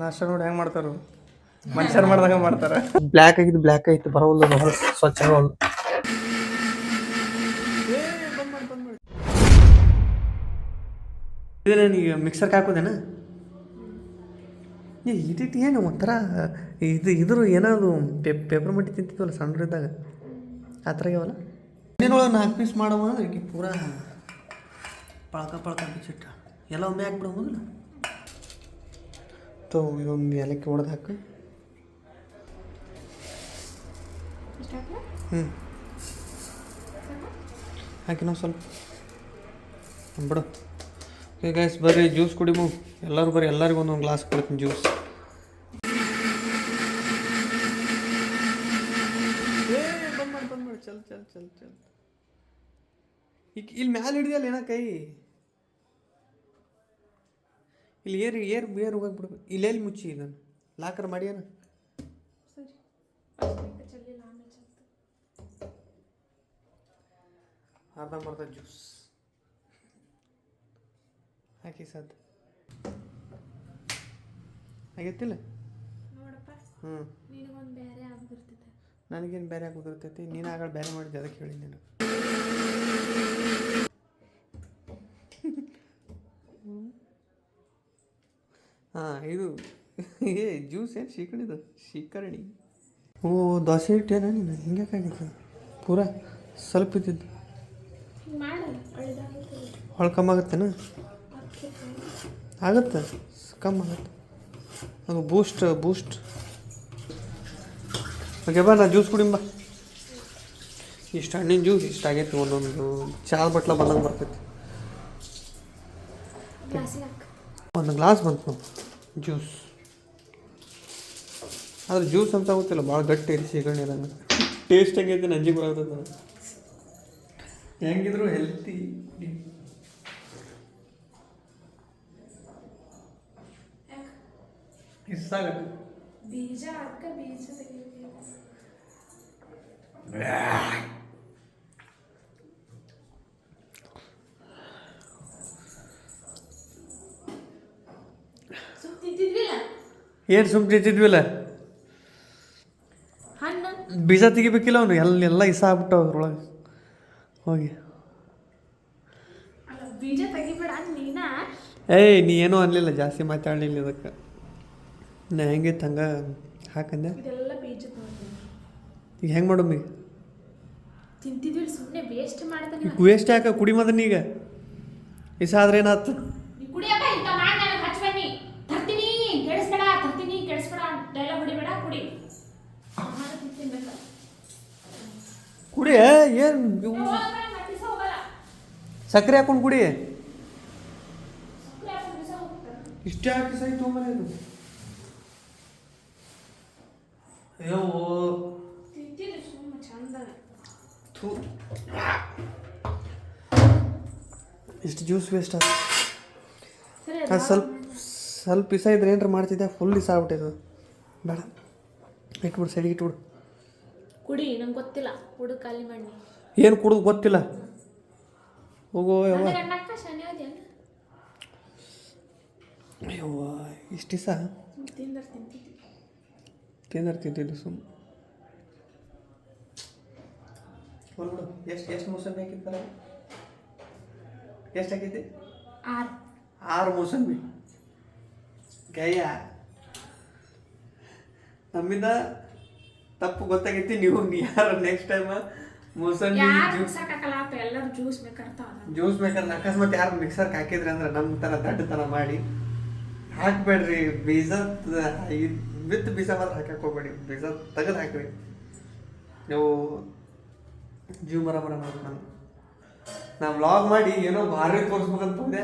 ನಾಷ್ಟ ನೋಡಿ ಹೆಂಗೆ ಮಾಡ್ತಾರ? ಮನುಷ್ಯರು ಮಾಡ್ದಾಗ ಮಾಡ್ತಾರ. ಬ್ಲ್ಯಾಕ್ ಆಗಿದ್ದು ಬ್ಲ್ಯಾಕ್ ಬರೋಲ್ಲ ಬಹಳ ಸ್ವಚ್ಛ ಇದು ನನಗೆ ಮಿಕ್ಸರ್ಗೆ ಹಾಕೋದೇನ? ಏ ಇದಿಟ್ಟು ಏನು ಒಂಥರ ಇದು ಇದ್ರ ಏನಾದ್ರು ಪೇಪರ್ ಮಟ್ಟಿ ತಿಂತಿದ್ವಲ್ಲ ಸಣ್ಣರಿದ್ದಾಗ. ಆ ಥರ ಇವಲ್ಲ? ಇನ್ನೇನೊಳಗೆ ನಾಲ್ಕು ಪೀಸ್ ಮಾಡವ ಅಂದ್ರೆ ಪೂರಾ ಪಳಕ ಪಳಕ ಬಿಚ್ಚಿಟ್ಟ ಎಲ್ಲ ಒಮ್ಮೆ ಹಾಕ್ಬಿಡೋ ಮೊದಲು? ತೋ ಇದೊಂದು ಏಲಕ್ಕಿ ಹೊಡೆದು ಹಾಕು. ಹ್ಞೂ ಹಾಕಿ ನಾವು ಸ್ವಲ್ಪ. ಬಿಡು. ಓಕೆ ಗೈಸ್ ಬರ್ರಿ ಜ್ಯೂಸ್ ಕುಡಿಮು. ಎಲ್ಲರೂ ಬರ್ರಿ, ಎಲ್ಲರಿಗೂ ಒಂದೊಂದು ಗ್ಲಾಸ್ ಕೊಡ್ತೀನಿ ಜ್ಯೂಸ್ ಚಲ್ ಚಲ್ ಚಲ್ ಚಲ್. ಈಗ, ಇಲ್ಲಿ ಮ್ಯಾಲೆ ಹಿಡಿದಲ್ಲ ಏನ ಕೈ? ಇಲ್ಲಿ ಏರ್ ಏರ್ ಏರ್ ಹೋಗಕ್ಕೆ ಇಲ್ಲೆಲ್ಲಿ ಮುಚ್ಚಿ ಇದನ್ನು? ಲಾಕರ್ ಮಾಡಿ ಅರ್ಧ ಅರ್ಧಂಬರ್ಧ ಜ್ಯೂಸ್. ಹಾಕಿ ಸದ್ ಆಗೈತಿಲ್ಲ ಹ್ಞೂ ನಿನಗೊಂದು ಬೇರೆ ಆಗಿ ನನಗೇನು ಬೇರೆ ಆಗೋದಿರ್ತೈತಿ ನೀನು ಆಗ ಬೇರೆ ಮಾಡಿದ್ದೆ ಅದಕ್ಕೆ ಹೇಳಿ ನೀನು. ಹಾಂ ಇದು ಏ ಜ್ಯೂಸ್ ಏನು ಶೀಕಣಿದು ಶೀಕರಣಿ ಓ ದೋಸೆ ಹಿಟ್ಟೇನ ನೀನು? ಹಿಂಗ್ಯಾಕಾಗಿತ್ತು ಪೂರ ಸ್ವಲ್ಪ ಇದ್ದಿದ್ದು. ಹೊಳ್ ಕಮ್ಮಿ ಆಗುತ್ತೇನ ಆಗುತ್ತೆ. ಕಮ್ಮಿ ಆಗುತ್ತೆ. ಅದು ಬೂಸ್ಟ್ ಬೂಸ್ಟ್ ಓಕೆ ಬಾ ನಾ ಜ್ಯೂಸ್ ಕುಡಿಂಬ ಇಷ್ಟು ಹಣ್ಣಿನ ಜ್ಯೂಸ್ ಇಷ್ಟ ಆಗೈತಿ ಒಂದೊಂದು ಚಾದ ಬಟ್ಲ ಬಂದಂಗೆ ಬರ್ತೈತಿ. ಒಂದು ಗ್ಲಾಸ್ ಬಂತು. ಜ್ಯೂಸ್. ಆದ್ರೆ ಜ್ಯೂಸ್ ಅಂತ ಗೊತ್ತಿಲ್ಲ ಭಾಳ ಗಟ್ಟಿ ಇದೆ ಸೀಗಣಿ ಇರಂಗ ಟೇಸ್ಟ್ ಹೆಂಗೈತೆ ನಂಜಿಗೆ ಬರ್ತೈತೆ ಹೆಂಗಿದ್ರು ಹೆಲ್ತಿ ಇಷ್ಟ ಆಗತ್ತೆ. ಬೀಜ ಹಾಕ ಬೀಜ ಏನು ಸುಮ್ಮನೆ ತಿಂತಿದ್ವಿಲ್ಲ? ಬೀಜ ತೆಗಿಬೇಕಿಲ್ಲ ಅವನು. ಎಲ್ಲ ಎಲ್ಲ ಇಸ ಆಗ್ಬಿಟ್ಟವ ಅದ್ರೊಳಗೆ. ಹೋಗಿ. ಬೀಜ ತೆಗಿಬೇಡ ನೀನಾ? ಏಯ್ ನೀ ಏನೂ ಅನ್ಲಿಲ್ಲ. ಜಾಸ್ತಿ ಮಾತಾಡಲಿಲ್ಲ ಇದಕ್ಕೆ. ನಾ ಹೆಂಗಿತ್ತು ಹಂಗೆ ಹಾಕಂದೆ? ಈಗ ಹೆಂಗೆ ಸುಮ್ಮನೆ ವೇಸ್ಟ್ ಯಾಕೆ? ಕುಡಿ ಮದನ್ ಈಗ ಇಸ ಆದ್ರೆ ಏನಾಯ್ತು ಕುಡಿ ಏನು ಸಕ್ಕರೆ ಹಾಕೊಂಡು ಕುಡಿ. ಇಷ್ಟೇ ಹಾಕಿ ಸೈ ತೊಗೊಂಬರ ಅಯ್ಯೋ. ಇಷ್ಟು ಜ್ಯೂಸ್ ವೇಸ್ಟ್ ಆಗ ಸ್ವಲ್ಪ ಸ್ವಲ್ಪ ಇಸ ಇದ್ರೆ ಏನಾರ ಮಾಡ್ತಿದ್ದೆ ಫುಲ್ ಇಸ ಆಗ್ಬಿಟ್ಟಿದ್ದು ಬೇಡ. ಇಟ್ಬಿಡು ಸೈಡಿಗೆ ಇಟ್ಬಿಡು. ಕುಡಿ ನಂಗೆ ಗೊತ್ತಿಲ್ಲ. ಕುಡು ಖಾಲಿ ಮಾಡಿ. ಏನು ಕುಡಿದು ಗೊತ್ತಿಲ್ಲ? ಹೋಗೋ ಯಾವ ಅಣ್ಣಕ್ಕ ಶನಿ ಹೋದ್ಯಲ್ಲ ಯವ್ವ ಇಷ್ಟು ದಿವಸ? ತಿಂದ್ರೆ ತಿಂತಿದ್ವಿ. ತಿಂದ್ರೆ ತಿಂತಿದ್ದು ಸುಮ್ಮ ಎಷ್ಟು ಎಷ್ಟು ಮೂಸಂಬಿ ಹಾಕಿದ್ದಲ್ಲ ಎಷ್ಟು ಹಾಕಿದ್ದೆ? ಆರು. ಆರು ಮೂಸಂಬಿ ಗಯ್ಯ. ನಮ್ಮಿಂದ ತಪ್ಪು ಗೊತ್ತಾಗೈತಿ ನೀವು ಯಾರು ನೆಕ್ಸ್ಟ್ ಟೈಮ್ ಮೋಸಂಬಿ ಯಾರು ಜ್ಯೂಸ್ ಎಲ್ಲರೂ ಜ್ಯೂಸ್ ಮೇಕರ್ ಅಕಸ್ಮಾತ್ ಯಾರು ಮಿಕ್ಸರ್ ಹಾಕಿದ್ರಿ ಅಂದ್ರೆ ನಮ್ಮ ಥರ ದಡ್ಡತನ ಮಾಡಿ ಹಾಕ್ಬೇಡ್ರಿ ಬೀಜ ವಿತ್ ಬೀಜ ಮಾತ್ರ ಹಾಕಕ್ಕೆ ಹೋಗ್ಬೇಡಿ ಬೀಜ ತೆಗೆದು ಹಾಕ್ರಿ. ನೀವು ಜೀವ ಮರ ಮರ ಮಾಡಿ ನಾನು. ನಾ ವ್ಲಾಗ್ ಮಾಡಿ ಏನೋ ಭಾರಿ ತೋರಿಸ್ಬೇಕಂತ ಹೋದೆ.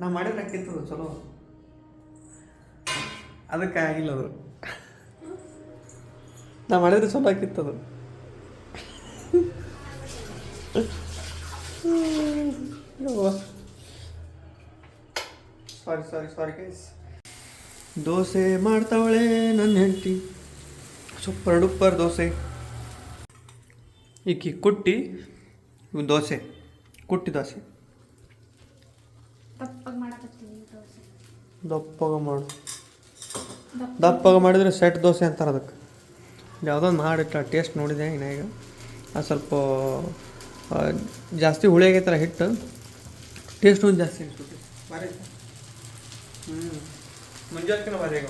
ನಾ ಮಾಡಿದ್ರೆ ಹಾಕಿತ್ತು ಚಲೋ. ಅದಕ್ಕೆ ಆಗಿಲ್ಲ ಅದು. ನಾ ಮಾಡಿದ್ರೆ ಚಲೋ ಹಾಕಿತ್ತದು ಸಾರಿ ಸಾರಿ ಸಾರಿ ಗೈಸ್ ದೋಸೆ ಮಾಡ್ತಾವಳೆ ನನ್ನ ಹೆಂಡತಿ. Super duper dosa. ಈಕಿ ಕುಟ್ಟಿ ಇವು ದೋಸೆ ಕುಟ್ಟಿ ದೋಸೆ. ದಪ್ಪಗ ಮಾಡು. ದಪ್ಪಗ ಮಾಡಿದ್ರೆ ಸೆಟ್ ದೋಸೆ ಅಂತಾರೆ ಅದಕ್ಕೆ. ಯಾವುದೋ ಮಾಡಿಟ್ಟ ಟೇಸ್ಟ್ ನೋಡಿದೆ ಇನ್ನೇಗ ಅದು ಸ್ವಲ್ಪ ಜಾಸ್ತಿ ಹುಳಿ ಆಗೈತಲ್ಲ ಹಿಟ್ಟು. ಟೇಸ್ಟ್ ಒಂದು ಜಾಸ್ತಿ ಅನಿಸ್ಬಿಟ್ಟು ಹ್ಞೂ ಮುಂಜಾನೆ ಭಾರಿ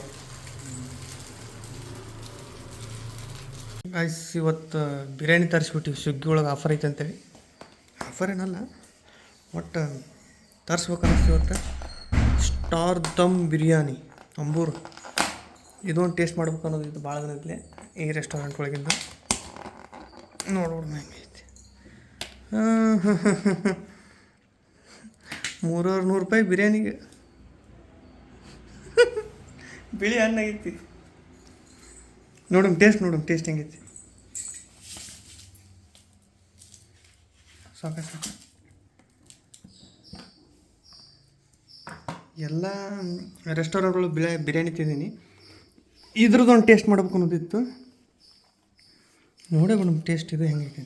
ಗೈಸ್ ಇವತ್ತು ಬಿರಿಯಾನಿ ತರಿಸ್ಬಿಟ್ಟಿವಿ. ಸ್ವಿಗ್ಗಿ ಒಳಗೆ ಆಫರ್ ಐತೆ ಅಂತೇಳಿ. ಆಫರ್ ಏನಲ್ಲ ಒಟ್ಟು ತರಿಸ್ಬೇಕನ್ನಿಸ್ತು ಇವತ್ತು. ಸ್ಟಾರ್ ದಮ್ ಬಿರಿಯಾನಿ ಅಂಬೂರು. ಇದೊಂದು ಟೇಸ್ಟ್ ಮಾಡ್ಬೇಕು ಅನ್ನೋದು ಇದು ಭಾಳ ದಿನದಲ್ಲೇ ಈ ರೆಸ್ಟೋರೆಂಟ್ ಒಳಗಿಂದ ನೋಡ್ಬಿಡು ಹೆಂಗೈತಿ ಮೂರೂವರೆ ನೂರು ರೂಪಾಯಿ ಬಿರಿಯಾನಿಗೆ. ಬಿಳಿ ಹಣ್ಣಾಗೈತಿ ನೋಡಮ್ ಟೇಸ್ಟ್ ನೋಡಮ್ ಟೇಸ್ಟ್ ಹೆಂಗೈತಿ ಸಾಕ ಸಾಕ. ಎಲ್ಲ ರೆಸ್ಟೋರೆಂಟ್ಗಳು ಬಿರಿಯಾ ಬಿರಿಯಾನಿ ತಿಂದೀನಿ. ಇದ್ರದ್ದೊಂದು ಟೇಸ್ಟ್ ಮಾಡ್ಬೇಕು ಅನ್ನೋದಿತ್ತು. ನೋಡೇ ಮೇಡಮ್ ಟೇಸ್ಟ್ ಇದು ಹೆಂಗೈತೆ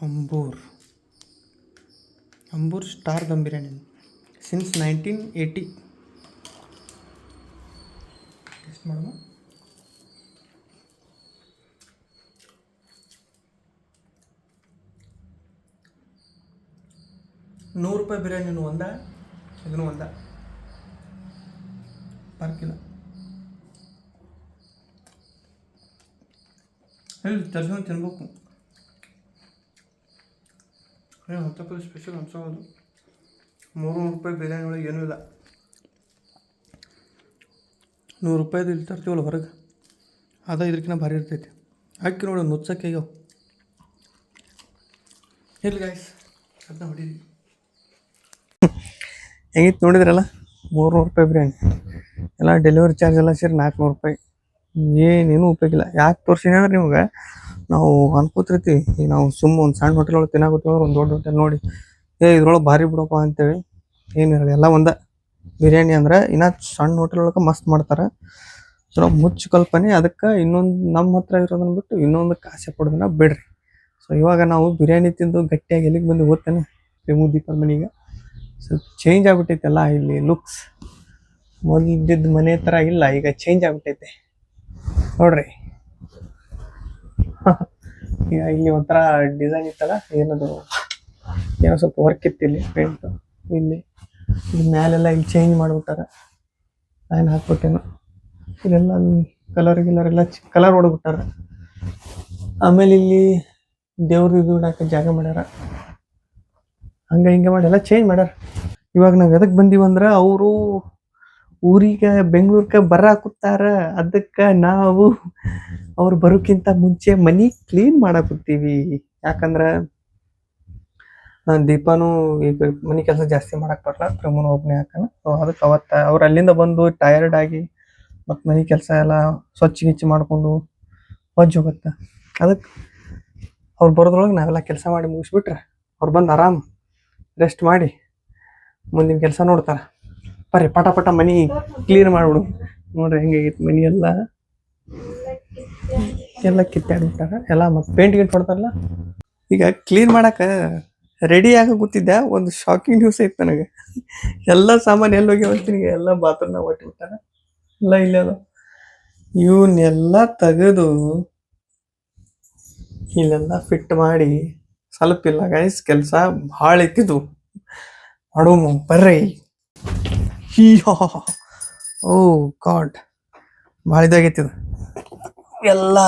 Ambur. Ambur star dum biryani. Since nineteen eighty taste ಮಾಡೋಣ. ನೂರು ರೂಪಾಯಿ ಬಿರಿಯಾನಿನೂ ಒಂದ, ಇದನ್ನು ಒಂದ. ಪರ್ ಕಿಲೋ ಹೇಳಿ ತರ್ಸ್ಕೊಂಡು ತಿನ್ಬೇಕು ಏನು ಹತ್ತಪ್ಪದ ಸ್ಪೆಷಲ್ ಅನ್ಸೋದು ಮೂರು ನೂರು ರೂಪಾಯಿ ಬಿರಿಯಾನಿ ಒಳಗೆ ಏನೂ ಇಲ್ಲ ನೂರು ರೂಪಾಯಿದು ಇಲ್ಲಿ ತರ್ತೀವಲ್ಲ ಹೊರಗೆ? ಅದ ಇದ್ರಕಿನ್ನ ಭಾರಿ ಇರ್ತೈತಿ. ಹಾಕಿ ನೋಡಿ ನುಚ್ಚಕ್ಕೆ ಈಗ. ಇಲ್ಲ ಗಾಯ್ಸ್ ಅದನ್ನ ಹೊಡೀರಿ. ಹೆಂಗಿತ್ತು ನೋಡಿದ್ರಲ್ಲ? ಮೂರ್ನೂರು ರೂಪಾಯಿ ಬಿರಿಯಾನಿ. ಎಲ್ಲ ಡೆಲಿವರಿ ಚಾರ್ಜ್ ಎಲ್ಲ ಸೇರಿ ನಾಲ್ಕುನೂರು ರೂಪಾಯಿ. ಏನೇನು ಉಪಯೋಗ ಇಲ್ಲ. ಯಾಕೆ ತೋರಿಸಿನ ಅಂದ್ರೆ ನಿಮ್ಗೆ, ನಾವು ಅನ್ಕೋತಿರ್ತೀವಿ. ಈಗ ನಾವು ಸುಮ್ಮ ಒಂದು ಸಣ್ಣ ಹೋಟೆಲ್ ಒಳಗೆ ತಿನ್ನಾಕತ್ತೀವಿ ಒಂದು ದೊಡ್ಡ ಹೋಟೆಲ್ ನೋಡಿ. ಏ, ಇದ್ರೊಳಗೆ ಭಾರಿ ಬಿಡಪ್ಪ ಅಂತೇಳಿ ಏನಿರಲ್ಲ ಎಲ್ಲ ಒಂದ. ಬಿರಿಯಾನಿ ಅಂದ್ರೆ ಇನ್ನ ಸಣ್ಣ ಹೋಟೆಲ್ ಒಳಗೆ ಮಸ್ತ್ ಮಾಡ್ತಾರೆ. ಸೊ ಮುಚ್ಚು ಕಲ್ಪನೆ. ಅದಕ್ಕೆ ಇನ್ನೊಂದು ನಮ್ಮ ಹತ್ರ ಇರೋದನ್ನ ಬಿಟ್ಟು ಇನ್ನೊಂದು ಕಾಸೆ ಕೊಡೋದನ್ನ ಬಿಡ್ರಿ. ಸೊ ಇವಾಗ ನಾವು ಬಿರಿಯಾನಿ ತಿಂದು ಗಟ್ಟಿಯಾಗಿ ಎಲ್ಲಿಗೆ ಬಂದು ಓದ್ತಾನೆ ರೇಮು ದೀಪದ ಮನೆಗೆ. ಸ್ವಲ್ಪ ಚೇಂಜ್ ಆಗ್ಬಿಟ್ಟೈತೆ ಎಲ್ಲ ಇಲ್ಲಿ ಲುಕ್ಸ್ ಮೊದಲಿದ್ದ ಮನೆ ಥರ ಇಲ್ಲ. ಈಗ ಚೇಂಜ್ ಆಗ್ಬಿಟ್ಟೈತೆ. ನೋಡ್ರಿ. ಇಲ್ಲಿ ಒಂಥರ ಡಿಸೈನ್ ಇತ್ತಲ್ಲ, ಏನದು? ಏನೋ ಸ್ವಲ್ಪ ವರ್ಕ್ ಇತ್ತು ಇಲ್ಲಿ ಪೇಂಟ್ ಇಲ್ಲಿ ಇಲ್ಲಿ ಮ್ಯಾಲೆಲ್ಲ ಇಲ್ಲಿ ಚೇಂಜ್ ಮಾಡ್ಬಿಟ್ಟಾರೆ. ಲೈನ್ ಹಾಕ್ಬಿಟ್ಟೇನು. ಇಲ್ಲೆಲ್ಲ ಕಲರ್ ಗಿಲರ್ ಎಲ್ಲ ಕಲರ್ ಹೊಡ್ಬಿಟ್ಟಾರ. ಆಮೇಲೆ ಇಲ್ಲಿ ದೇವ್ರದ್ದು ಇಡಾಕ ಜಾಗ ಮಾಡ್ಯಾರ. ಹಂಗೆ ಹಿಂಗೆ ಮಾಡಿ ಎಲ್ಲ ಚೇಂಜ್ ಮಾಡ್ಯಾರ. ಇವಾಗ ನಾವು ಎದಕ್ಕೆ ಬಂದೀವಂದ್ರೆ ಅವರು ಊರಿಗೆ ಬೆಂಗ್ಳೂರ್ಗೆ ಬರಾಕುತ್ತಾರ ಅದಕ್ಕೆ ನಾವು ಅವ್ರು ಬರೋಕ್ಕಿಂತ ಮುಂಚೆ ಮನಿ ಕ್ಲೀನ್ ಮಾಡಾಕತ್ತೀವಿ ಯಾಕಂದ್ರೆ ನಾನು ದೀಪಾನು ಈಗ ಮನಿ ಕೆಲಸ ಜಾಸ್ತಿ ಮಾಡಕ್ ಬರಲ್ಲ ಪ್ರಮೋನ್ ಒಬ್ಬನೇ ಹಾಕನ ಸೊ ಅದಕ್ಕೆ ಅವತ್ತ ಅವ್ರು ಅಲ್ಲಿಂದ ಬಂದು ಟಯರ್ಡ್ ಆಗಿ ಮತ್ತು ಮನೆ ಕೆಲಸ ಎಲ್ಲ ಸ್ವಚ್ಛ ಗಿಚ್ಚ ಮಾಡ್ಕೊಂಡು ಹೊಜ್ಜು ಹೋಗತ್ತ. ಅದಕ್ಕೆ ಅವ್ರು ಬರೋದ್ರೊಳಗೆ ನಾವೆಲ್ಲ ಕೆಲಸ ಮಾಡಿ ಮುಗಿಸ್ಬಿಟ್ರೆ ಅವ್ರು ಬಂದು ಆರಾಮ್ ರೆಸ್ಟ್ ಮಾಡಿ ಮುಂದಿನ ಕೆಲಸ ನೋಡ್ತಾರ. ಬರ್ರಿ, ಪಟ ಪಟ ಮನಿ ಕ್ಲೀನ್ ಮಾಡ್ಬಿಡು. ನೋಡ್ರಿ ಹೆಂಗಾಗೈತಿ ಮನಿ ಎಲ್ಲ. ಎಲ್ಲ ಕಿತ್ತಾಡ್ಬಿಟ್ಟಾರ. ಎಲ್ಲ ಮತ್ತೆ ಪೇಂಟ್ ಗಿಂಟ್ ಹೊಡ್ತಾರಲ್ಲ ಈಗ ಕ್ಲೀನ್ ಮಾಡಕ್ಕೆ ರೆಡಿ ಆಗ ಗೊತ್ತಿದ್ದೆ? ಒಂದು ಶಾಕಿಂಗ್ ನ್ಯೂಸ್ ಐತೆ ನನಗೆ. ಎಲ್ಲ ಸಾಮಾನು ಎಲ್ಲಿ ಹೋಗಿ ಹೋಗ್ತೀನಿ ಎಲ್ಲ ಬಾತ್ರೂಮ್ನ ಒಟ್ಟಿಬಿಟ್ಟಾರ. ಎಲ್ಲ ಇಲ್ಲ ಅದು ಇವನ್ನೆಲ್ಲ ತೆಗೆದು ಇಲ್ಲೆಲ್ಲ ಫಿಟ್ ಮಾಡಿ ಸ್ವಲ್ಪ ಇಲ್ಲ ಗೈಸ್ ಕೆಲಸ ಭಾಳ ಇತ್ತಿದ್ವು ಮಾಡುವ ಬರ್ರಿ. ಹೀ ಓ ಗಾಡ್ ಭಾಳ ಇದಾಗೈತಿದು ಎಲ್ಲ.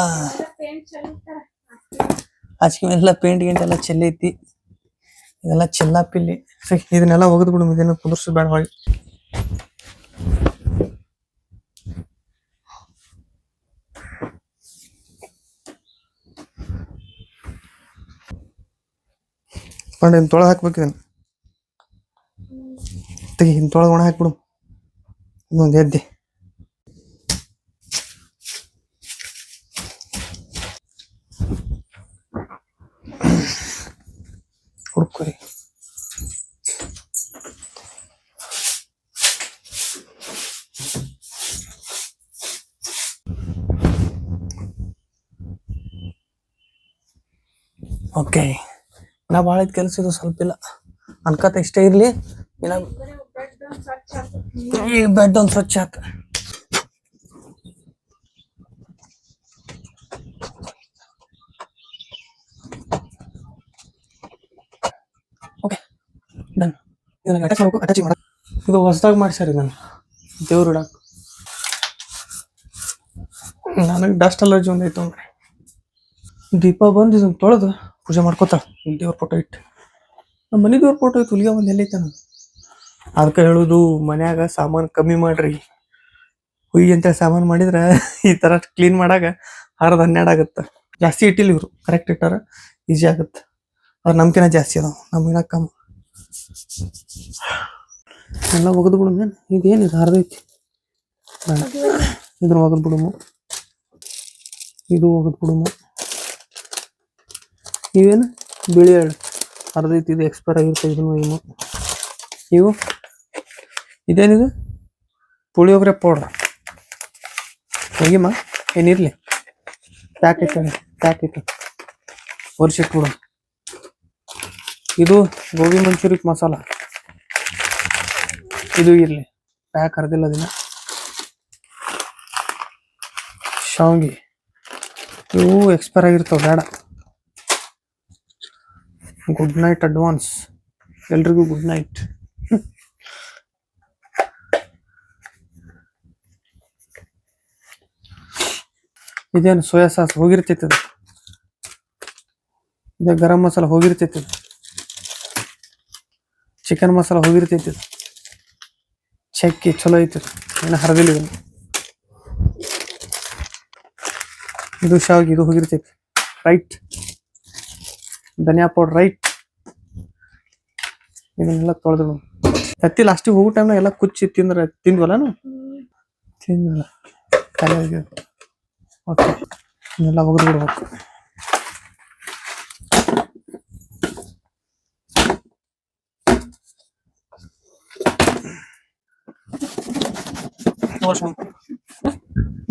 ಆಚೆ ಎಲ್ಲ ಪೇಂಟ್ ಗೇಂಟ್ ಎಲ್ಲ ಚೆಲ್ಲೈತಿ. ಇದೆಲ್ಲ ಚೆಲ್ಲಾಪಿಲ್ಲಿ. ಪಿಲ್ಲಿ ಇದನ್ನೆಲ್ಲ ಒಗೆದು ಬಿಡು ಇದನ್ನು ಕುದುರ್ಸು ಬೇಡ ಹೊಳಿ ಪಂಡ ತೊಳೆದು ಹಾಕ್ಬೇಕು ಇದನ್ನ. ತೆಗಿ ಇನ್ ತೊಳೆದು ಒಣ ಹಾಕ್ಬಿಡು. ಇನ್ನೊಂದು ಎದ್ದೆ. ಹುಡ್ಕೊರಿ ಓಕೆ ನಾ ಭಾಳ ಕೆಲಸ ಇದು, ಸ್ವಲ್ಪ ಇಲ್ಲ. ಅನ್ಕತ ಇಷ್ಟೇ ಇರಲಿ. ಇನ್ನ ಈ ಬೆಡ್ ಒಂದು ಸ್ವಚ್ಛ ಹಾಕ. Okay, done. ಇದನ್ನ ಅಟ್ಯಾಚ್ ಮಾಡಬೇಕು, ಅಟ್ಯಾಚ್ ಮಾಡ ಇದು ಹೊಸದಾಗಿ ಮಾಡಿಸ್ಯಾರ ನಾನು ದೇವ್ರು ಇಡಾಕ. ನನಗೆ ಡಸ್ಟ್ ಅಲರ್ಜಿ ಒಂದೈತೆ ಅಂದ್ರೆ ದೀಪ ಬಂದು ಇದನ್ನ ತೊಳೆದು ಪೂಜೆ ಮಾಡ್ಕೋತಾಳ. ದೇವ್ರ ಫೋಟೋ ಇಟ್ಟು. ನಮ್ಮ ಮನೆ ದೇವ್ರ ಫೋಟೋ ಇತ್ತು, ಹುಲಿಗೆ ಒಂದು ಎಲ್ಲೈತೆ ನಾನು ಅದಕ್ಕೆ ಹೇಳೋದು, ಮನ್ಯಾಗ ಸಾಮಾನು ಕಮ್ಮಿ ಮಾಡ್ರಿ. ಹುಯ್ಯಿ ಅಂತ ಸಾಮಾನು ಮಾಡಿದ್ರೆ ಈ ಥರ ಕ್ಲೀನ್ ಮಾಡಾಗ ಅರ್ಧ ಹನ್ನೆರಡು ಆಗುತ್ತೆ. ಜಾಸ್ತಿ ಇಟ್ಟಿಲ್ಲ ಇವರು ಕರೆಕ್ಟ್ ಇಟ್ಟಾರ ಈಜಿ ಆಗುತ್ತೆ. ಅವ್ರು ನಮ್ಕಿನ ಜಾಸ್ತಿ ಅದಾವ ನಮ್ಗಿನ ಕಮ್ಮಿ ಎಲ್ಲ ಒಗದು ಬಿಡು ಇದೇನು ಹರಿದೈತಿ ಐತಿ. ಇದ್ರ ಒಗದು ಬಿಡುಮು ಇದು ಒಗದು ಬಿಡುಮು ಇವೇನು? ಬಿಳಿ ಎರಡು ಅರ್ಧ ಐತಿ, ಇದು ಎಕ್ಸ್ಪೈರ್ ಆಗಿರ್ತದೆ ಇದನ್ನು ಇವು? ಇದೇನಿದು? ಪುಳಿಯೋಗರೆ ಪೌಡ್ರ್ ಹೋಗಿಮ್ಮ? ಏನಿರಲಿ? ಪ್ಯಾಕ್ ಐತೆ ಪ್ಯಾಕ್ ಇದು ಗೋಬಿ ಮಂಚೂರಿ ಮಸಾಲ. ಇದು ಇರಲಿ. ಪ್ಯಾಕ್ ಹರಿದಿಲ್ಲ ದಿನ. ಶಾವಂಗಿ. ಇವು ಎಕ್ಸ್ಪೈರ್ ಆಗಿರ್ತಾವೆ, ಬೇಡ. ಗುಡ್ ನೈಟ್ ಅಡ್ವಾನ್ಸ್ ಎಲ್ರಿಗೂ ಗುಡ್ ನೈಟ್ ಇದೇನು ಸೋಯಾ ಸಾಸ್ ಹೋಗಿರ್ತೈತಿ ಇದೆ ಗರಂ ಮಸಾಲ ಹೋಗಿರ್ತೈತಿ ಚಿಕನ್ ಮಸಾಲ ಹೋಗಿರ್ತೈತಿ ಚಕ್ಕಿ ಚಲೋ ಐತಿ. ಏನು ಹರಿದಿಲ್ಲ ಇದು ಶಾವಿಗೆ, ಇದು ಹೋಗಿರ್ತೈತಿ. ರೈಟ್ ಧನಿಯಾ ಪೌಡರ್ ರೈಟ್ ಇದನ್ನೆಲ್ಲ ತೊಳೆದು ತತ್ತಿ ಲಾಸ್ಟಿಗೆ ಹೋಗೋ ಟೈಮ್ನಾಗ ಎಲ್ಲ ಕುಚ್ಚಿ ತಿಂದ್ರೆ ತಿಂದ್ವಲ್ಲ ತಿಂದ್ವಲ್ಲ. ಆಗಿದೆ ಓಕೆ. ಇದನ್ನೆಲ್ಲ ಒಗೆದು ಬಿಡ್ಬೇಕು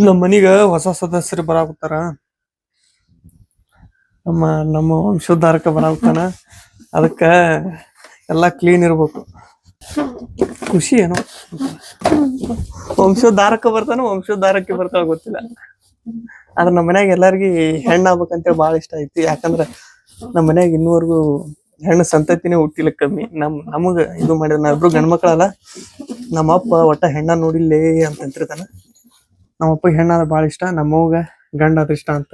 ನಮ್ಮ ಮನಿಗ ಹೊಸ ಸದಸ್ಯರು ಬರಾಕತ್ತಾರ. ನಮ್ಮ ನಮ್ಮ ವಂಶೋದ್ಧಾರಕ ಬರಾಕತ್ತಾನ. ಅದಕ್ಕ ಎಲ್ಲ ಕ್ಲೀನ್ ಇರ್ಬೇಕು. ಖುಷಿ ಏನೋ. ವಂಶೋದ್ಧಾರಕ ಬರ್ತಾನ, ವಂಶೋದ್ಧಾರಕ್ಕೆ ಬರ್ತಾವ ಗೊತ್ತಿಲ್ಲ. ಆದ್ರ ನಮ್ಮ ಮನ್ಯಾಗ ಎಲ್ಲಾರ್ಗಿ ಹೆಣ್ಣ ಆಗ್ಬೇಕಂತೇಳಿ ಬಾಳ ಇಷ್ಟ ಐತಿ. ಯಾಕಂದ್ರ ನಮ್ಮ ಮನ್ಯಾಗ ಇನ್ನೂವರೆಗೂ ಹೆಣ್ಣು ಸಂತತಿನೇ ಹುಟ್ಟಿಲ್ಲ ಕಮ್ಮಿ. ನಮ್ ನಮಗ ಇದು ಮಾಡಿದ ನಾವಿಬ್ರು ಗಂಡ್ಮಕ್ಳಲ್ಲ ನಮ್ಮ ಅಪ್ಪ ಒಟ್ಟ ಹೆಣ್ಣ ನೋಡಿಲ್ಲೇ ಅಂತ ಅಂತಿರ್ತಾನ. ನಮ್ಮ ಅಪ್ಪಗೆ ಹೆಣ್ಣಾದ್ರೆ ಬಾಳ ಇಷ್ಟ ನಮ್ಮವ್ಗ ಗಂಡ ಅದ್ರ ಇಷ್ಟ ಅಂತ.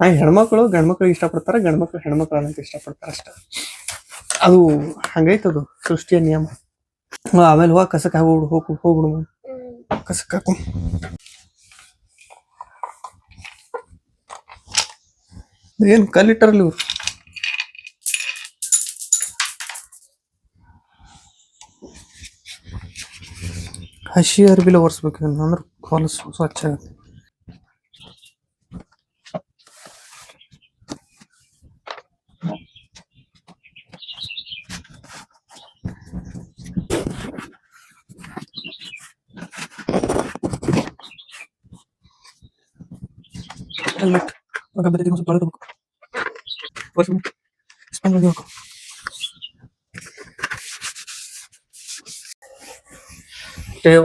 ಆ ಹೆಣ್ಮಕ್ಳು ಗಂಡ್ಮಕ್ಳಿಗೆ ಇಷ್ಟಪಡ್ತಾರ ಗಂಡ್ಮಕ್ಳು ಹೆಣ್ಮಕ್ಳು ಇಷ್ಟ ಇಷ್ಟಪಡ್ತಾರ ಅಷ್ಟ. ಅದು ಹಂಗೈತದು ಸೃಷ್ಟಿಯ ನಿಯಮ. ಆಮೇಲೆ ಹೋಗ ಕಸಕ್ ಹೋಗ್ಬಿಡು ಹೋಗು ಹೋಗ್ಬಿಡು ಕಸಕ್ ಹಾಕು. ಏನ್ ಕಲ್ಲಿಟ್ಟಾರಲ್ಲ ಇವ್ರು? ಹಸಿ ಅರ್ಬಿಲ ಒರೆಸ್ಬೇಕು ಅಂದ್ರೆ ಕಾಲು ಸ್ವಚ್ಛ ಆಗುತ್ತೆ.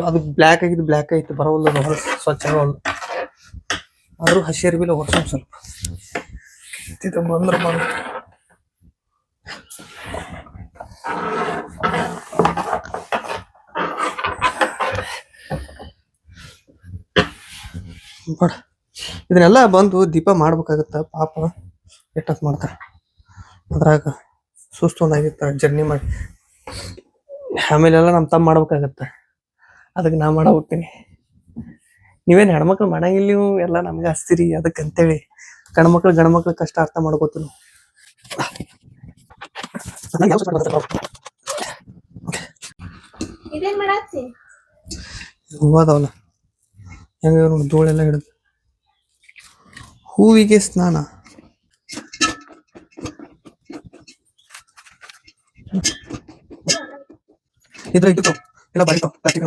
ಅದು ಬ್ಲ್ಯಾಕ್ ಆಗಿದ್ದು ಬ್ಲ್ಯಾಕ್ ಬರೋಲ್ಲ ಅದು ಹೊಲಸು ಸ್ವಚ್ಛ ಆದ್ರೂ ಹಸಿರು ಬಿಲ್ಲ ವರ್ಷ ಸ್ವಲ್ಪ. ಬಂದ್ರ ಬಂದ. ಬಡ. ಇದನ್ನೆಲ್ಲ ಬಂದು ದೀಪ ಮಾಡ್ಬೇಕಾಗತ್ತ? ಪಾಪ, ಎಷ್ಟೊತ್ತು ಮಾಡ್ತಾರ? ಅದ್ರಾಗ ಸುಸ್ತು ಒಂದಾಗಿತ್ತು ಜರ್ನಿ ಮಾಡಿ. ಆಮೇಲೆಲ್ಲ ನಮ್ಮ ತಮ್ಮ ಮಾಡ್ಬೇಕಾಗತ್ತ. ಅದಕ್ಕೆ ನಾ ಮಾಡ ಹೋಗ್ತೀನಿ. ನೀವೇನು ಹೆಣ್ಮಕ್ಳು ಮಾಡಂಗಿಲ್ಲ ನೀವು ಎಲ್ಲ ನಮ್ಗೆ ಹಸ್ತೀರಿ ಅದಕ್ಕೆ ಅಂತೇಳಿ. ಗಂಡ್ಮಕ್ಳು ಗಂಡ್ಮಕ್ಳು ಕಷ್ಟ ಅರ್ಥ ಮಾಡ್ಕೋತೀವಿ ಹೂವಾದವಲ್ಲ ಹೆಂಗ ಧೂಳೆಲ್ಲ ಹಿಡಿದು. ಹೂವಿಗೆ ಸ್ನಾನ. ಇದ್ರ ಇಟ್ಟು ಇಲ್ಲ ಬರೀತು ಪ್ಲಾಸ್ಟಿಕ್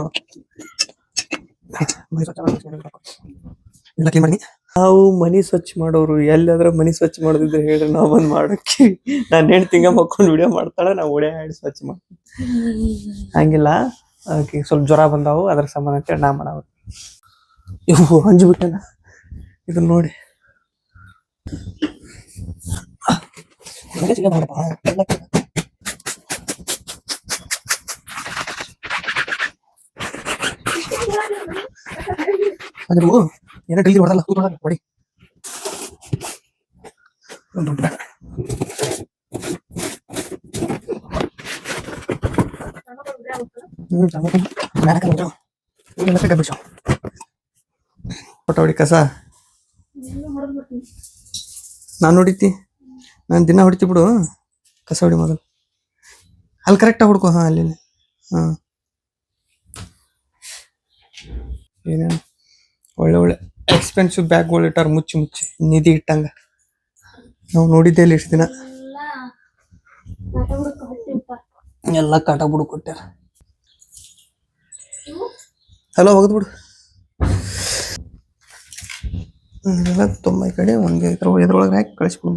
ಇಲ್ಲ ಕ್ಲೀನ್ ಮಾಡಿ ನಾವು ಮನಿ ಸ್ವಚ್ಛ ಮಾಡೋರು ಎಲ್ಲಾದ್ರೂ ಮನಿ ಸ್ವಚ್ಛ ಮಾಡೋದಿದ್ರೆ ಹೇಳ್ರಿ ನಾವು ಬಂದ್ ಮಾಡಕ್ಕೆ ನಾನು ಹೆಣ್ ತಿಂಗ ಮಕ್ಕೊಂಡು ವಿಡಿಯೋ ಮಾಡ್ತಾಳೆ ನಾವು ಓಡೇ ಹಾಡಿ ಸ್ವಚ್ಛ ಮಾಡ್ತೀನಿ ಹಂಗಿಲ್ಲ. ಅದಕ್ಕೆ ಸ್ವಲ್ಪ ಜ್ವರ ಬಂದಾವು ಅದ್ರ ಸಂಬಂಧ ಅಂತೇಳಿ ನಾ ಮಾಡಾವ ಇವು ಹಂಜು ಬಿಟ್ಟೆನ? ಇದನ್ನ ನೋಡಿ. ಅದು ಏನೋ ಡೆಲ್ಲಿ ಹೊಡೆದಲ್ಲ ಕೂತ್ಕೊಳ್ಳ ಹೊಡಿ ಒಂದು ದುಡ್ಡ ಹ್ಮ್ ಚೆನ್ನಾಗಿ ಮ್ಯಾಕ ಬಿಡು ಇಲ್ಲ ಕಡೆ ಬಿಡು ಫೋಟೋ ಹೊಡಿ ಕಸ ನಾನು ಹೊಡಿತಿ ನಾನು ದಿನ ಹೊಡಿತಿ ಬಿಡು ಕಸ ಹೊಡಿ ಮೊದಲು ಅಲ್ಲಿ ಕರೆಕ್ಟಾಗಿ ಹುಡ್ಕೋ ಹಾಂ ಅಲ್ಲಿ ಹಾಂ ಏನೇನು ಒಳ್ಳೆ ಒಳ್ಳೆ ಎಕ್ಸ್ಪೆನ್ಸಿವ್ ಬ್ಯಾಗ್ಗಳು ಇಟ್ಟಾರ ಮುಚ್ಚಿ ಮುಚ್ಚಿ, ನಿಧಿ ಇಟ್ಟಂಗ. ನಾವು ನೋಡಿದ್ದೇ ಇಲ್ಲ ಇಷ್ಟು ದಿನ. ಎಲ್ಲ ಕಾಟ ಬಿಡು ಕೊಟ್ಟಾರ ಹಲೋ, ಹೋಗದ್ ಬಿಡು. ತುಂಬ ಈ ಕಡೆ ಒಂದು ಇದ್ರ ಇದ್ರೊಳಗೆ ಹಾಕಿ ಕಳಿಸ್ಬಿಡು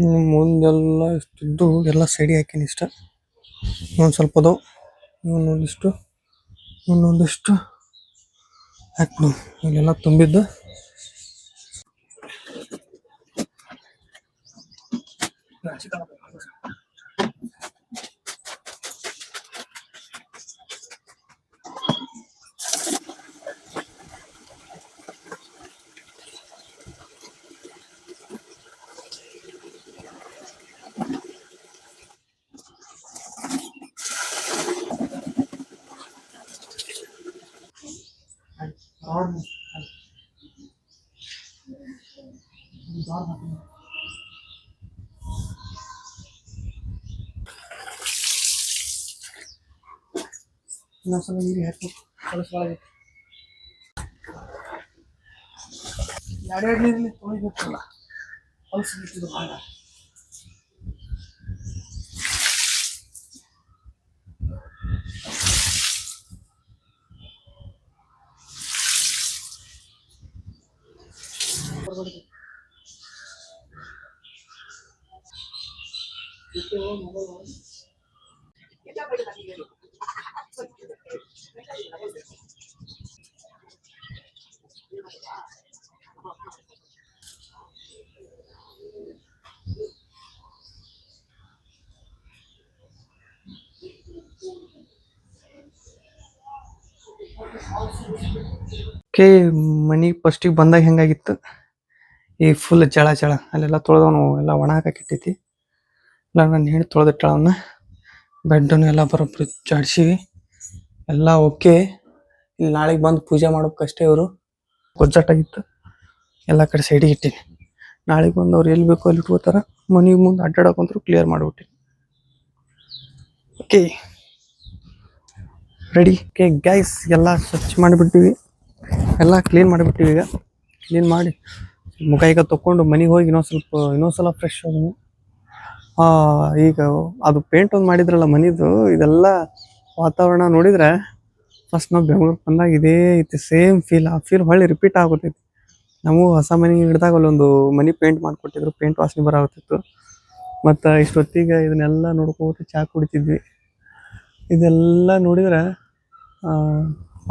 ನಾನು ಮುಂದೆಲ್ಲ ಇಷ್ಟಿದ್ದು ಎಲ್ಲ ಸೈಡಿ ಹಾಕೀನಿ ಇಷ್ಟ. ಒಂದು ಸ್ವಲ್ಪ ಅದಾವು. ಇನ್ನೊಂದಿಷ್ಟು ಇನ್ನೊಂದಿಷ್ಟು ಹಾಕ್ಬಿಡು ಇಲ್ಲೆಲ್ಲ ತುಂಬಿದ್ದು. ಇನ್ನೊಂದ್ಸಲ ನೀರು ಹಾಕಿ ಕಳಿಸ್ಬಾರ್ದು ಎರಡೆರಡು ನೀರಲ್ಲಿ ತೊಳಿಬೇಕಲ್ಲ ಹೊಲಸು ಬಿಟ್ಟಿದ್ದು ಭಾಳ ಕೆ ಮನಿ ಫಸ್ಟಿಗೆ ಬಂದಾಗ ಹೆಂಗಾಗಿತ್ತು? ಈ ಫುಲ್ ಜಳ ಜಳ, ಅಲ್ಲೆಲ್ಲ ತೊಳೆದವನು, ಎಲ್ಲ ಒಣ ಹಾಕಿಟ್ಟೈತಿ ಇಲ್ಲ ನಾನು ಹೇಳಿ ತೊಳೆದಿಟ್ಟಳವನ್ನ ಬೆಡ್ಡನ್ನು ಎಲ್ಲ ಬರೋಬ್ರಿ ಜಾಡಿಸಿವಿ. ಎಲ್ಲ ಓಕೆ ಇಲ್ಲಿ ನಾಳೆಗೆ ಬಂದು ಪೂಜೆ ಮಾಡೋಕ್ಕಷ್ಟೇ ಇವರು. ಗೊಜ್ಜಾಟಾಗಿತ್ತು. ಎಲ್ಲ ಕಡೆ ಸೈಡಿಗೆ ಇಟ್ಟೀನಿ. ನಾಳೆಗೆ ಬಂದು ಅವ್ರು ಎಲ್ಲಿ ಬೇಕೋ ಅಲ್ಲಿ ಇಟ್ಕೋತಾರ. ಮನೆಗೆ ಮುಂದೆ ಅಡ್ಡಾಡಕ್ಕಂತೂ ಕ್ಲಿಯರ್ ಮಾಡಿಬಿಟ್ಟಿನಿ. ಓಕೆ ರೆಡಿ ಓಕೆ ಗ್ಯಾಸ್ ಎಲ್ಲ ಸ್ವಚ್ಛ ಮಾಡಿಬಿಡ್ತೀವಿ ಎಲ್ಲ ಕ್ಲೀನ್ ಮಾಡಿಬಿಟ್ಟಿವಿ ಈಗ. ಕ್ಲೀನ್ ಮಾಡಿ ಮುಖ ಈಗ ತಕೊಂಡು ಮನೆಗೆ ಹೋಗಿ ಇನ್ನೊಂದು ಸ್ವಲ್ಪ, ಇನ್ನೊಂದು ಸಲ ಫ್ರೆಶ್ ಹೋಗಿ ಈಗ ಅದು ಪೇಂಟ್ ಒಂದು ಮಾಡಿದ್ರಲ್ಲ ಮನಿದು, ಇದೆಲ್ಲ ವಾತಾವರಣ ನೋಡಿದರೆ ಫಸ್ಟ್ ನಾವು ಬೆಂಗ್ಳೂರು ಬಂದಾಗ ಇದೇ ಐತಿ ಸೇಮ್ ಫೀಲ್ ಆ ಫೀಲ್ ಹೊಳ್ಳಿ ರಿಪೀಟ್ ಆಗುತ್ತೈತಿ ನಮಗೂ ಹೊಸ ಮನೆ ಹಿಡಿದಾಗ ಅಲ್ಲೊಂದು ಮನಿ ಪೇಂಟ್ ಮಾಡಿಕೊಟ್ಟಿದ್ರು ಪೇಂಟ್ ವಾಸನೆ ಬರಾಗುತ್ತಿತ್ತು ಮತ್ತು ಇಷ್ಟೊತ್ತಿಗೆ ಇದನ್ನೆಲ್ಲ ನೋಡ್ಕೋತ ಚಾ ಕುಡಿತಿದ್ವಿ. ಇದೆಲ್ಲ ನೋಡಿದ್ರೆ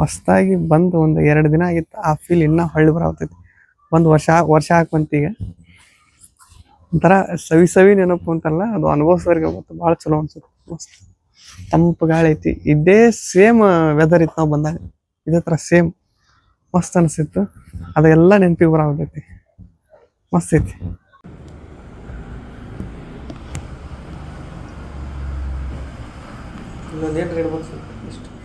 ಹೊಸ್ದಾಗಿ ಬಂದು ಒಂದು ಎರಡು ದಿನ ಆಗಿತ್ತು, ಆ ಫೀಲ್ ಇನ್ನೂ ಹಳ್ಳಿ ಬರಾಗ್ತೈತಿ ಒಂದು ವರ್ಷ ವರ್ಷ ಹಾಕುವಂತೀಗ ಒಂಥರ ಸವಿ ಸವಿ ನೆನಪು ಅಂತಲ್ಲ, ಅದು ಅನುಭವಿಸೋರಿಗೆ ಗೊತ್ತು, ಭಾಳ ಚಲೋ ಅನ್ಸುತ್ತೆ. ಮಸ್ತ್. ತಂಪು ಗಾಳಿ ಐತಿ. ಇದೇ ಸೇಮ್ ವೆದರ್ ಇತ್ತು ನಾವು ಬಂದಾಗ. ಇದೇ ಥರ ಸೇಮ್ ಮಸ್ತ್ ಅನಿಸಿತ್ತು. ಅದೆಲ್ಲ ನೆನಪಿಗೆ ಬರಾಗ್ತೈತಿ ಮಸ್ತ್ ಐತಿ. ಇನ್ನೊಂದೇನು ಇಡ್ಬೇಕು ಇಷ್ಟು.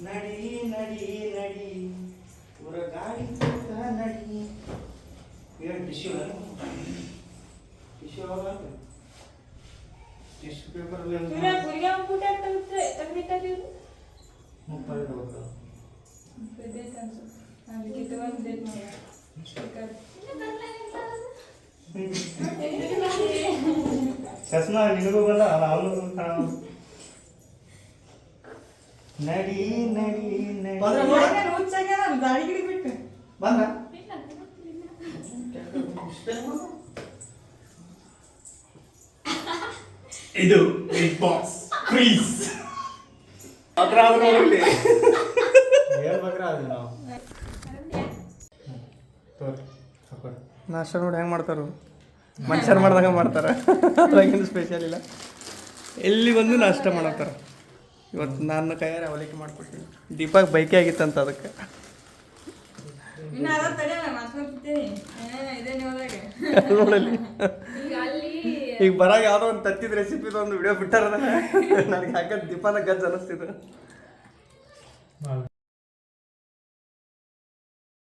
ನಡಿ ನಡಿ ನಡಿ ಊರ ಗಾಡಿ ತೂಕ ನಡಿ ಏನು ಟಿಶ್ಯೂ ಟಿಶ್ಯೂ ಟಿಶ್ಯೂ ಪೇಪರ್ ಇವ್ರ ಗುಳಿಗೆ ಊಟ ತೆಗ್ದ್ರೆ ತೆಗ್ದಿಟ್ಟಾರಿ ಇವ್ರು ಚಸ್ಮಾ ನಿನಗೂ ಬಂದ ಅವನಿಗೂ ಕಾಣ ನಡಿ ನಡಿ ನಡಿ. ಬಂದ್ರ ನೋಡ. ದಾಡಿ ಗಿಡಿ ಬಿಟ್ಟು. ಬಂದ್ರ ಇದು ಬಿಗ್ ಬಾಸ್ ಪ್ಲೀಸ್ ಅದ್ರ ಆದ್ರೂ ನೋಡ್ಲಿ ಹೇಳ್ಬೇಕ್ರ ಅದು ನಾವು? ತೋರಿ ಹಾಕೊಡಿ ನಾಷ್ಟ ನೋಡಿ ಹೆಂಗೆ ಮಾಡ್ತಾರು? ಮನುಷ್ಯರು ಮಾಡ್ದಾಗ ಮಾಡ್ತಾರ. ಅದ್ರಾಗೇನು ಸ್ಪೆಷಲ್ ಇಲ್ಲ. ಎಲ್ಲಿ ಬಂದು ನಾಷ್ಟ ಮಾಡತ್ತಾರ? ಇವತ್ತು ನನ್ನ ಕೈಯಾರೆ ಅವಲಕ್ಕಿ ಮಾಡ್ಕೊಡ್ತೀನಿ ದೀಪಕ್ ಬೈಕೆ ಆಗಿತ್ತಂತ ಅದಕ್ಕೆ. ನೋಡಲಿ. ಈಗ ಬರೋ ಈಗ ಬರಾಗ ಯಾವುದೋ ಒಂದು ತತ್ತಿದ ರೆಸಿಪಿದು ಒಂದು ವಿಡಿಯೋ ಬಿಟ್ಟಾರ ನನಗೆ ಯಾಕಂದ್ರೆ ದೀಪಾನ ಗಜ್ಜ ಅನ್ನಿಸ್ತಿದ್ರು